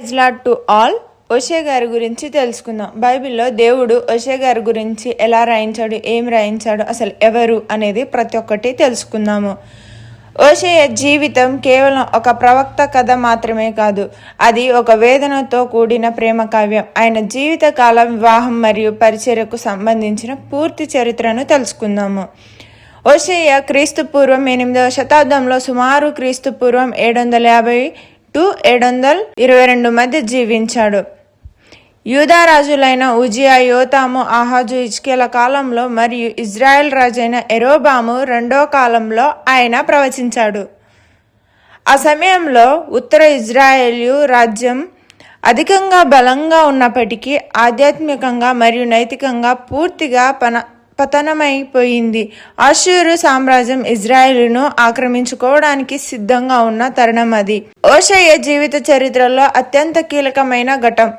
Lord to all ఒషే గారి గురించి తెలుసుకుందాం. బైబిల్లో దేవుడు ఒషే గారి గురించి ఎలా రాయించాడు ఏం రాయించాడు అసలు ఎవరు అనేది ప్రతి ఒక్కటి తెలుసుకుందాము. ఓషేయ జీవితం కేవలం ఒక ప్రవక్త కథ మాత్రమే కాదు అది ఒక వేదనతో కూడిన ప్రేమ కావ్యం. ఆయన జీవితకాల వివాహం మరియు పరిచర్యకు సంబంధించిన పూర్తి చరిత్రను తెలుసుకుందాము. ఓషేయ క్రీస్తు పూర్వం ఎనిమిదవ శతాబ్దంలో సుమారు క్రీస్తు పూర్వం ఏడు వందల యాభై టు ఏడు వందల ఇరవై రెండు మధ్య జీవించాడు. యూదారాజులైన ఉజియా యోతాము ఆహాజు ఇజ్కేల కాలంలో మరియు ఇజ్రాయెల్ రాజైన ఎరోబాము రెండో కాలంలో ఆయన ప్రవచించాడు. ఆ సమయంలో ఉత్తర ఇజ్రాయేలు రాజ్యం అధికంగా బలంగా ఉన్నప్పటికీ ఆధ్యాత్మికంగా మరియు నైతికంగా పూర్తిగా పన పతనమైపోయింది. అషూరు సామ్రాజ్యం ఇజ్రాయెల్ను ఆక్రమించుకోవడానికి సిద్ధంగా ఉన్న తరుణం అది. ఓషయ్య జీవిత చరిత్రలో అత్యంత కీలకమైన ఘటం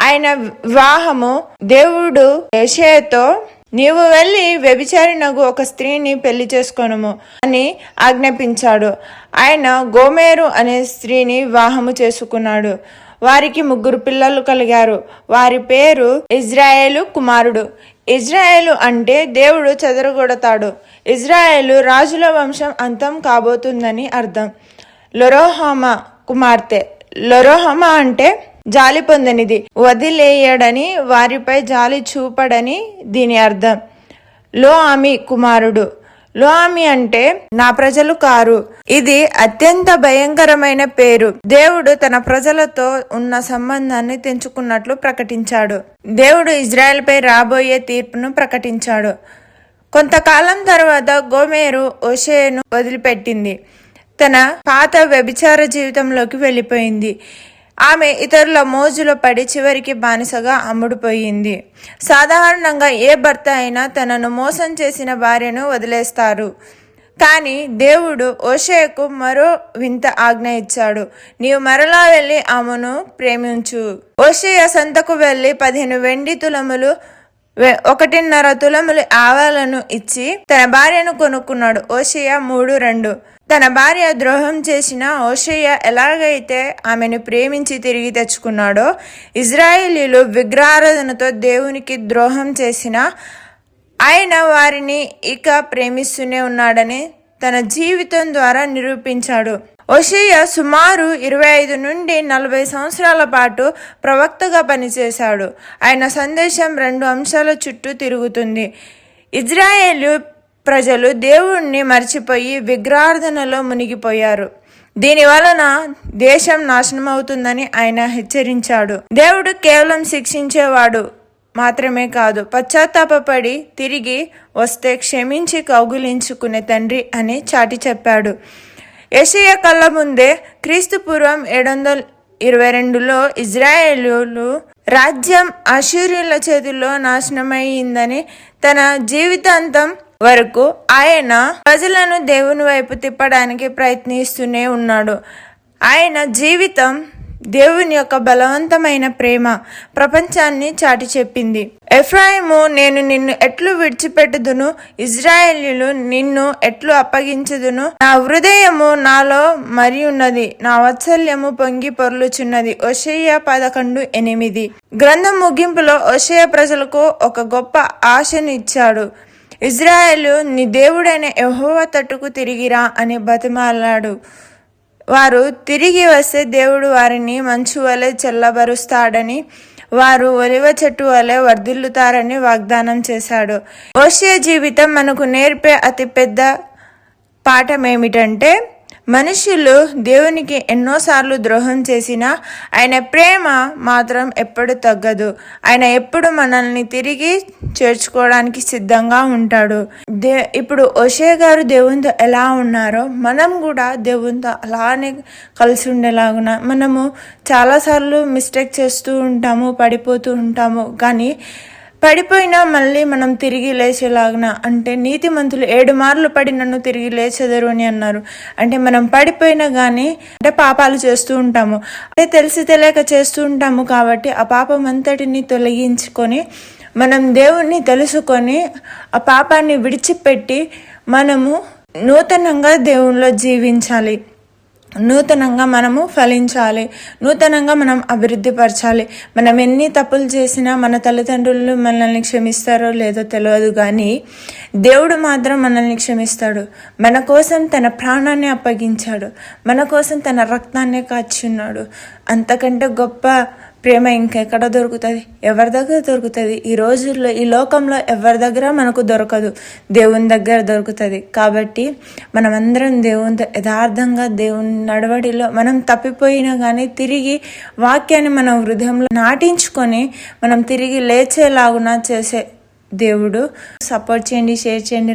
ఆయన వివాహము దేవుడు యషయతో నీవు వెళ్ళి వ్యభిచారినగు ఒక స్త్రీని పెళ్ళి చేసుకొనుము అని ఆజ్ఞాపించాడు. ఆయన గోమేరు అనే స్త్రీని వివాహము చేసుకున్నాడు. వారికి ముగ్గురు పిల్లలు కలిగారు. వారి పేరు ఇజ్రాయేలు కుమారుడు. ఇజ్రాయేలు అంటే దేవుడు చెదరగొడతాడు. ఇజ్రాయేలు రాజుల వంశం అంతం కాబోతుందని అర్థం. లొరోహమా కుమార్తె. లొరోహమా అంటే జాలి పొందనిది. వదిలేయడని వారిపై జాలి చూపడని దీని అర్థం. లో ఆమె కుమారుడు. లో అంటే నా ప్రజలు కారు. ఇది అత్యంత భయంకరమైన పేరు. దేవుడు తన ప్రజలతో ఉన్న సంబంధాన్ని తెంచుకున్నట్లు ప్రకటించాడు. దేవుడు ఇజ్రాయెల్పై రాబోయే తీర్పును ప్రకటించాడు. కొంతకాలం తర్వాత గోమేరు ఓషేను వదిలిపెట్టింది. తన పాత వ్యభిచార జీవితంలోకి వెళ్ళిపోయింది. ఆమె ఇతరుల మోజులో పడి చివరికి బానిసగా అమ్ముడుపోయింది. సాధారణంగా ఏ భర్త అయినా తనను మోసం చేసిన భార్యను వదిలేస్తారు. కానీ దేవుడు ఓషేకు మరో వింత ఆజ్ఞ ఇచ్చాడు. నీవు మరలా వెళ్ళి ఆమెను ప్రేమించు. ఓషేయ సంతకు వెళ్ళి పదిహేను వెండి తులములు ఒకటిన్నర తులములు ఆవాలను ఇచ్చి తన భార్యను కొనుక్కున్నాడు. ఓషియా మూడు రెండు. తన భార్య ద్రోహం చేసిన ఓషయ్య ఎలాగైతే ఆమెను ప్రేమించి తిరిగి తెచ్చుకున్నాడో ఇజ్రాయేలీలు విగ్రహారాధనతో దేవునికి ద్రోహం చేసిన ఆయన వారిని ఇక ప్రేమిస్తూనే ఉన్నాడని తన జీవితం ద్వారా నిరూపించాడు. ఒషియా సుమారు ఇరవై ఐదు నుండి నలభై సంవత్సరాల పాటు ప్రవక్తగా పనిచేశాడు. ఆయన సందేశం రెండు అంశాల చుట్టూ తిరుగుతుంది. ఇజ్రాయేలు ప్రజలు దేవుణ్ణి మర్చిపోయి విగ్రహార్థనలో మునిగిపోయారు. దీని వలన దేశం నాశనం అవుతుందని ఆయన హెచ్చరించాడు. దేవుడు కేవలం శిక్షించేవాడు మాత్రమే కాదు పశ్చాత్తాపపడి తిరిగి వస్తే క్షమించి కౌగులించుకునే తండ్రి అని చాటి చెప్పాడు. యెషయా కళ్ళ ముందే క్రీస్తు పూర్వం ఏడు వందల ఇరవై రెండులో ఇజ్రాయేలు రాజ్యం అశూర్యుల చేతుల్లో నాశనమైందని తన జీవితాంతం వరకు ఆయన ప్రజలను దేవుని వైపు తిప్పడానికి ప్రయత్నిస్తూనే ఉన్నాడు. ఆయన జీవితం దేవుని యొక్క బలవంతమైన ప్రేమ ప్రపంచాన్ని చాటి చెప్పింది. ఎఫ్రాయిము నేను నిన్ను ఎట్లు విడిచిపెట్టుదును? ఇజ్రాయేలీలు నిన్ను ఎట్లు అప్పగించుదును? నా హృదయము నాలో మరి ఉన్నది నా వాత్సల్యము పొంగి పొర్లుచున్నది. ఒషయ్య పదకొండు ఎనిమిది. గ్రంథం ముగింపులో ఒషయ ప్రజలకు ఒక గొప్ప ఆశను ఇచ్చాడు. ఇజ్రాయేలు నీ దేవుడైన యహోవ తట్టుకు తిరిగిరా అని బతిమాలాడు. వారు తిరిగి వస్తే దేవుడు వారిని మంచు వలె చల్లబరుస్తాడని వారు ఒలివ చెట్టు వలె వర్ధిల్లుతారని వాగ్దానం చేశాడు. ఓషియా జీవితం మనకు నేర్పే అతి పెద్ద పాఠం ఏమిటంటే మనుషులు దేవునికి ఎన్నోసార్లు ద్రోహం చేసినా ఆయన ప్రేమ మాత్రం ఎప్పుడు తగ్గదు. ఆయన ఎప్పుడు మనల్ని తిరిగి చేర్చుకోవడానికి సిద్ధంగా ఉంటాడు. దే ఇప్పుడు ఒషే గారు దేవునితో ఎలా ఉన్నారో మనం కూడా దేవునితో అలానే కలిసి ఉండేలాగున మనము చాలాసార్లు మిస్టేక్ చేస్తూ ఉంటాము పడిపోతూ ఉంటాము. కానీ పడిపోయినా మళ్ళీ మనం తిరిగి లేచేలాగున అంటే నీతిమంతులు ఏడు మార్లు పడి నన్ను తిరిగి లేచెదరు అని అన్నారు. అంటే మనం పడిపోయినా కానీ అంటే పాపాలు చేస్తూ ఉంటాము. అంటే తెలిసి తెలియక చేస్తూ ఉంటాము కాబట్టి ఆ పాపం అంతటిని తొలగించుకొని మనం దేవుణ్ణి తెలుసుకొని ఆ పాపాన్ని విడిచిపెట్టి మనము నూతనంగా దేవునిలో జీవించాలి. నూతనంగా మనము ఫలించాలి. నూతనంగా మనం అభివృద్ధి పరచాలి. మనం ఎన్ని తప్పులు చేసినా మన తల్లిదండ్రులు మనల్ని క్షమిస్తారో లేదో తెలియదు కానీ దేవుడు మాత్రం మనల్ని క్షమిస్తాడు. మన కోసం తన ప్రాణాన్ని అప్పగించాడు. మన కోసం తన రక్తాన్ని కాచున్నాడు. అంతకంటే గొప్ప ప్రేమ ఇంకెక్కడ దొరుకుతుంది? ఎవరి దగ్గర దొరుకుతుంది? ఈ రోజుల్లో ఈ లోకంలో ఎవరి దగ్గర మనకు దొరకదు? దేవుని దగ్గర దొరుకుతుంది. కాబట్టి మనమందరం దేవుని యథార్థంగా దేవుని నడవడిలో మనం తప్పిపోయినా కానీ తిరిగి వాక్యాన్ని మన హృదయంలో నాటించుకొని మనం తిరిగి లేచేలాగున చేసే దేవుడు. సపోర్ట్ చేయండి షేర్ చేయండి